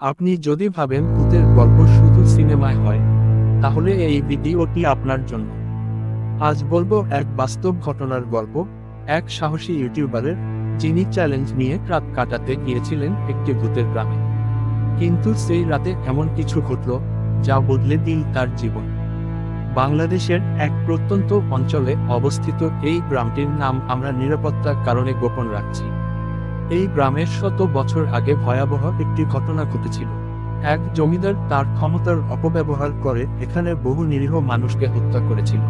আপনি যদি ভাবেন ভূতের গল্প শুধু সিনেমায় হয়, তাহলে এই ভিডিওটি আপনার জন্য। আজ বলব এক বাস্তব ঘটনার গল্প, এক সাহসী ইউটিউবারের, যিনি চ্যালেঞ্জ নিয়ে রাত কাটাতে গিয়েছিলেন একটি ভূতের গ্রামে। কিন্তু সেই রাতে এমন কিছু ঘটল, যা বদলে দিল তার জীবন। বাংলাদেশের এক প্রত্যন্ত অঞ্চলে অবস্থিত এই গ্রামটির নাম আমরা নিরাপত্তার কারণে গোপন রাখছি। এই গ্রামের শত বছর আগে ভয়াবহ একটি ঘটনা ঘটেছিল। এক জমিদার তার ক্ষমতার অপব্যবহার করে এখানে বহু নিরীহ মানুষকে হত্যা করেছিল।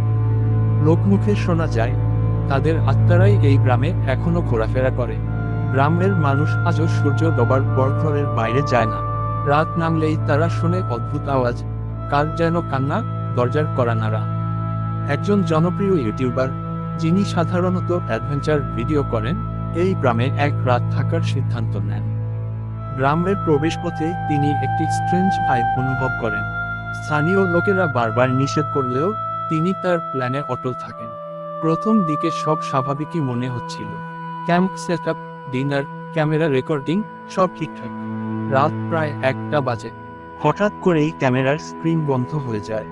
লোকমুখে শোনা যায়, তাদের আত্মারাই এই গ্রামে এখনও ঘোরাফেরা করে। গ্রামের মানুষ আজও সূর্য ডোবার পর ঘরের বাইরে যায় না। রাত নামলেই তারা শুনে অদ্ভুত আওয়াজ, কার যেন কান্না, দরজার করা নাড়া একজন জনপ্রিয় ইউটিউবার, যিনি সাধারণত অ্যাডভেঞ্চার ভিডিও করেন এই গ্রামে এক রাত থাকার সিদ্ধান্ত নেন। গ্রামের প্রবেশপথে তিনি একটি স্ট্রেঞ্জ ভাইব অনুভব করেন। স্থানীয় লোকেরা বারবার নিষেধ করলেও তিনি তার প্ল্যানে অটল থাকেন। প্রথম দিকে সব স্বাভাবিকই মনে হচ্ছিল। Camp set up dinner, camera recording, সব ঠিকঠাক। রাত প্রায় একটা বাজে। হঠাৎ করেই ক্যামেরার স্ক্রিন বন্ধ হয়ে যায়।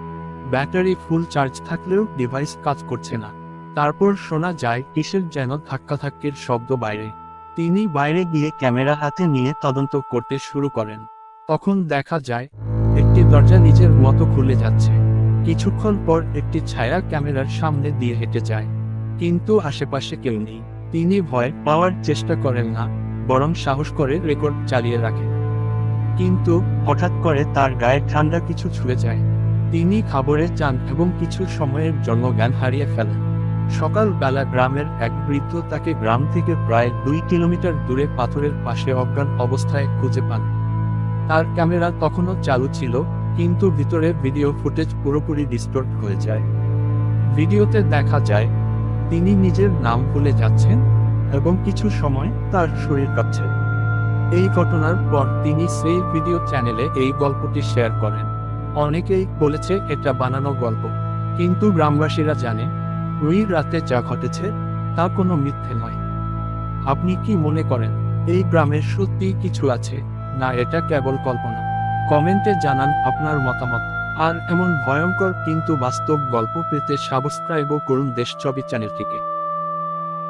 ব্যাটারি ফুল চার্জ থাকলেও ডিভাইস কাজ করছে না। তারপর শোনা যায়, কিসের যেন ধাক্কাধাক্কির শব্দ বাইরে। তিনি বাইরে গিয়ে ক্যামেরা হাতে নিয়ে তদন্ত করতে শুরু করেন। তখন দেখা যায়, একটি দরজা নিজের মতো খুলে যাচ্ছে। কিছুক্ষণ পর একটি ছায়া ক্যামেরার সামনে দিয়ে হেঁটে যায়। কিন্তু আশেপাশে কেউ নেই। তিনি ভয় পাওয়ার চেষ্টা করেন না, বরং সাহস করে রেকর্ড চালিয়ে রাখেন। কিন্তু হঠাৎ করে তার গায়ে ঠান্ডা কিছু ছুঁয়ে যায়। তিনি খাবারে চান এবং কিছু সময়ের জন্য জ্ঞান হারিয়ে ফেলেন। সকালবেলা গ্রামের এক বৃদ্ধ তাকে গ্রাম থেকে প্রায় দুই কিলোমিটার দূরে পাথরের পাশে অজ্ঞান অবস্থায় খুঁজে পান। তার ক্যামেরা তখনও চালু ছিল, কিন্তু ভিতরে ভিডিও ফুটেজ পুরোপুরি ডিস্টোর্ট হয়ে যায়। ভিডিওতে দেখা যায়, তিনি নিজের নাম ভুলে যাচ্ছেন এবং কিছু সময় তার শরীর কাঁপছে। এই ঘটনার পর তিনি সেই ভিডিও চ্যানেলে এই গল্পটি শেয়ার করেন। অনেকেই বলেছে, এটা বানানো গল্প। কিন্তু গ্রামবাসীরা জানে ওই রাতে যা ঘটেছে, তা কোনো মিথ্যে নয়। আপনি কি মনে করেন, এই গ্রামের সত্যি কিছু আছে, না এটা কেবল কল্পনা? কমেন্টে জানান আপনার মতামত। আর এমন ভয়ঙ্কর কিন্তু বাস্তব গল্প পেতে সাবস্ক্রাইবও করুন দেশ ছবি চ্যানেলটিকে।